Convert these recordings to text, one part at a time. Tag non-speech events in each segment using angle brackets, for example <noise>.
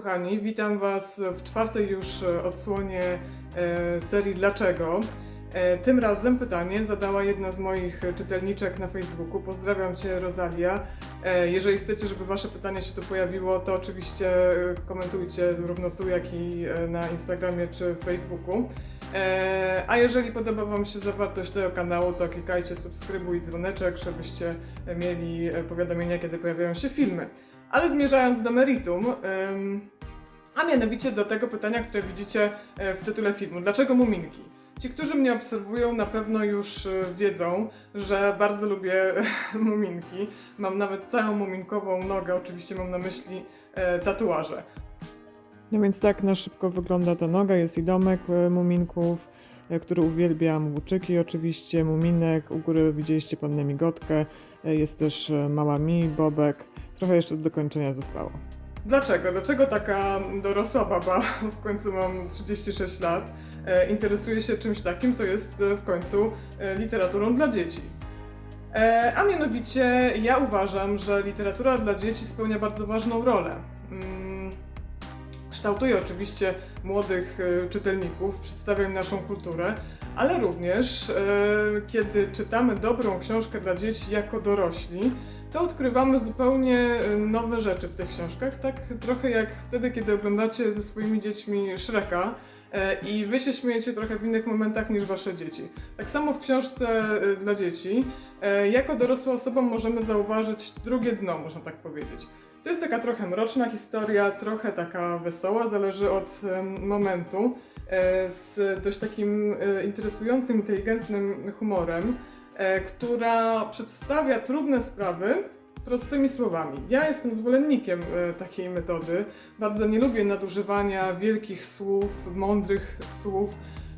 kochani, witam Was w czwartej już e, odsłonie e, serii Dlaczego. E, tym razem pytanie zadała jedna z moich czytelniczek na Facebooku. Pozdrawiam Cię, Rosalia. Jeżeli chcecie, żeby Wasze pytanie się tu pojawiło, to oczywiście komentujcie zarówno tu, jak i na Instagramie czy Facebooku. A jeżeli podoba Wam się zawartość tego kanału, to klikajcie subskrybuj i dzwoneczek, żebyście mieli powiadomienia, kiedy pojawiają się filmy. Ale zmierzając do meritum, a mianowicie do tego pytania, które widzicie e, w tytule filmu. Dlaczego muminki? Ci, którzy mnie obserwują, na pewno już e, wiedzą, że bardzo lubię <laughs> muminki. Mam nawet całą muminkową nogę, oczywiście mam na myśli e, tatuaże. No więc tak na szybko wygląda ta noga. Jest i domek e, muminków, e, który uwielbiam. Włóczyki oczywiście, muminek. U góry widzieliście pannę Migotkę. E, Jest też e, mała mi, Bobek. Trochę jeszcze do dokończenia zostało. Dlaczego? Dlaczego taka dorosła baba, w końcu mam 36 lat, e, interesuje się czymś takim, co jest e, w końcu e, literaturą dla dzieci? A mianowicie ja uważam, że literatura dla dzieci spełnia bardzo ważną rolę. Kształtuje oczywiście młodych e, czytelników, przedstawia im naszą kulturę, ale również e, kiedy czytamy dobrą książkę dla dzieci jako dorośli, to odkrywamy zupełnie e, nowe rzeczy w tych książkach, tak trochę jak wtedy, kiedy oglądacie ze swoimi dziećmi Shreka i wy się śmiejecie trochę w innych momentach niż wasze dzieci. Tak samo w książce dla dzieci, jako dorosła osoba możemy zauważyć drugie dno, można tak powiedzieć. To jest taka trochę mroczna historia, trochę taka wesoła, zależy od momentu, e, z dość takim e, interesującym, inteligentnym humorem, e, która przedstawia trudne sprawy prostymi słowami. Ja jestem zwolennikiem takiej metody. Bardzo nie lubię nadużywania wielkich słów, mądrych słów.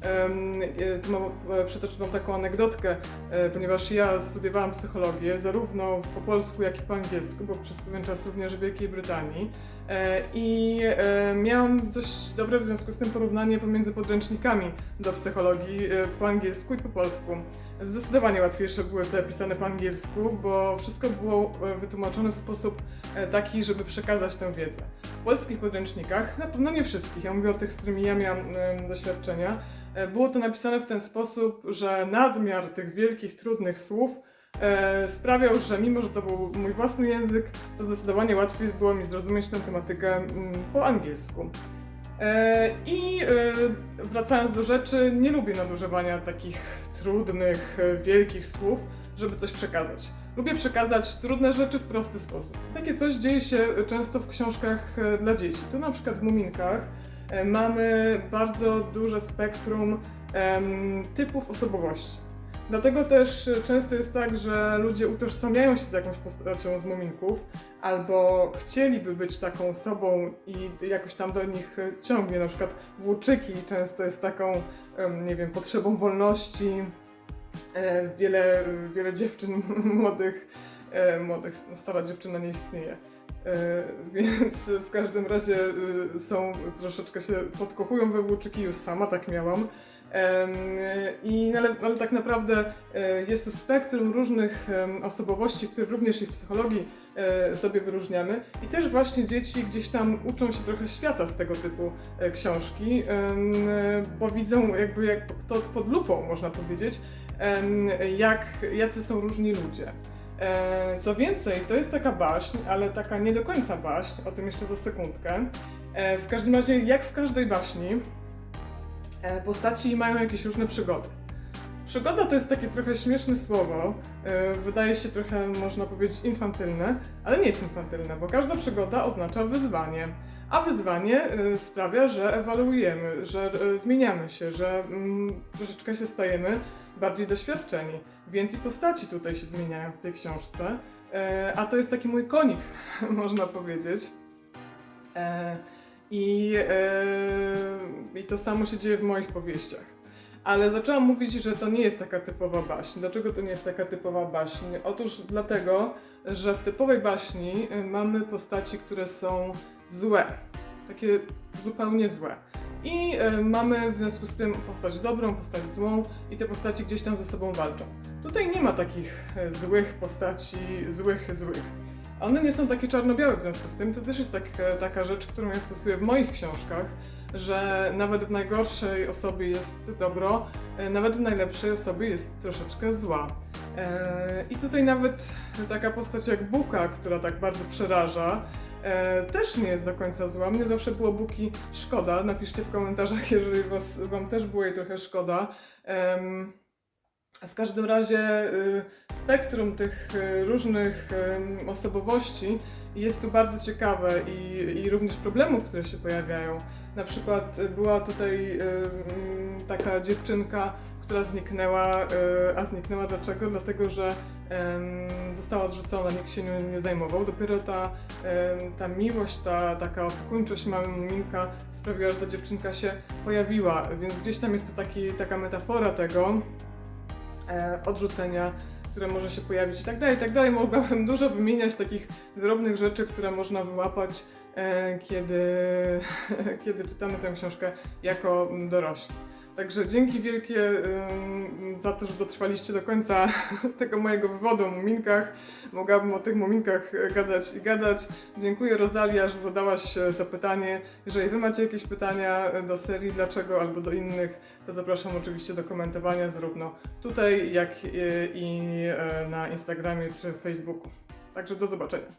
E, tu mam, e, Wam taką anegdotkę, e, ponieważ ja studiowałam psychologię zarówno po polsku, jak i po angielsku, bo przez pewien czas również w Wielkiej Brytanii. E, I e, miałam dość dobre w związku z tym porównanie pomiędzy podręcznikami do psychologii e, po angielsku i po polsku. Zdecydowanie łatwiejsze były te pisane po angielsku, bo wszystko było wytłumaczone w sposób taki, żeby przekazać tę wiedzę. W polskich podręcznikach, na pewno nie wszystkich, ja mówię o tych, z którymi ja miałam doświadczenia, było to napisane w ten sposób, że nadmiar tych wielkich, trudnych słów sprawiał, że mimo, że to był mój własny język, to zdecydowanie łatwiej było mi zrozumieć tę tematykę mm, po angielsku. E, I e, wracając do rzeczy, nie lubię nadużywania takich trudnych, e, wielkich słów, żeby coś przekazać. Lubię przekazać trudne rzeczy w prosty sposób. Takie coś dzieje się często w książkach e, dla dzieci. Tu na przykład w Muminkach e, mamy bardzo duże spektrum typów osobowości. Dlatego też często jest tak, że ludzie utożsamiają się z jakąś postacią z Muminków, albo chcieliby być taką osobą i jakoś tam do nich ciągnie. Na przykład Włóczyki często jest taką, nie wiem, potrzebą wolności. E, Wiele, wiele dziewczyn <laughs> młodych, e, młodych, no, stara dziewczyna nie istnieje. E, Więc w każdym razie e, są, troszeczkę się podkochują we Włóczyki, już sama tak miałam. I, ale, ale tak naprawdę e, jest tu spektrum różnych osobowości, które również i w psychologii e, sobie wyróżniamy. I też właśnie dzieci gdzieś tam uczą się trochę świata z tego typu e, książki, bo widzą jakby jak to pod lupą, można powiedzieć, jak, jacy są różni ludzie. Co więcej, to jest taka baśń, ale taka nie do końca baśń, o tym jeszcze za sekundkę. W każdym razie, jak w każdej baśni, postaci mają jakieś różne przygody. Przygoda to jest takie trochę śmieszne słowo, e, wydaje się trochę, można powiedzieć, infantylne, ale nie jest infantylne, bo każda przygoda oznacza wyzwanie. A wyzwanie e, sprawia, że ewaluujemy, że e, zmieniamy się, że mm, troszeczkę się stajemy bardziej doświadczeni. Więc i postaci tutaj się zmieniają w tej książce. E, a to jest taki mój konik, <laughs> można powiedzieć. E, i, e, I to samo się dzieje w moich powieściach. Ale zaczęłam mówić, że to nie jest taka typowa baśń. Dlaczego to nie jest taka typowa baśń? Otóż dlatego, że w typowej baśni y, mamy postaci, które są złe. Takie zupełnie złe. I y, mamy w związku z tym postać dobrą, postać złą i te postaci gdzieś tam ze sobą walczą. Tutaj nie ma takich złych postaci, złych, złych. One nie są takie czarno-białe w związku z tym. To też jest tak, taka rzecz, którą ja stosuję w moich książkach, że nawet w najgorszej osobie jest dobro, e, nawet w najlepszej osobie jest troszeczkę zła. E, I tutaj nawet taka postać jak Buka, która tak bardzo przeraża, e, też nie jest do końca zła. Mnie zawsze było Buki szkoda. Napiszcie w komentarzach, <laughs> jeżeli was, wam też było jej trochę szkoda. W każdym razie y, spektrum tych y, różnych ym, osobowości jest tu bardzo ciekawe i, i również problemów, które się pojawiają. Na przykład y, była tutaj ym, taka dziewczynka, która zniknęła, y, a zniknęła dlaczego? Dlatego, że została odrzucona, nikt się nią nie zajmował. Dopiero ta, ta miłość, ta taka opiekuńczość mamy Muminka sprawiła, że ta dziewczynka się pojawiła, więc gdzieś tam jest to taki, taka metafora tego, odrzucenia, które może się pojawić i tak dalej, i tak dalej. Mogłabym dużo wymieniać takich drobnych rzeczy, które można wyłapać, e, kiedy, <laughs> kiedy czytamy tę książkę jako dorośli. Także dzięki wielkie za to, że dotrwaliście do końca <laughs> tego mojego wywodu o muminkach. Mogłabym o tych muminkach e, gadać i gadać. Dziękuję Rosalia, że zadałaś e, to pytanie. Jeżeli Wy macie jakieś pytania e, do serii dlaczego albo do innych, to zapraszam oczywiście do komentowania zarówno tutaj, jak i na Instagramie czy Facebooku. Także do zobaczenia.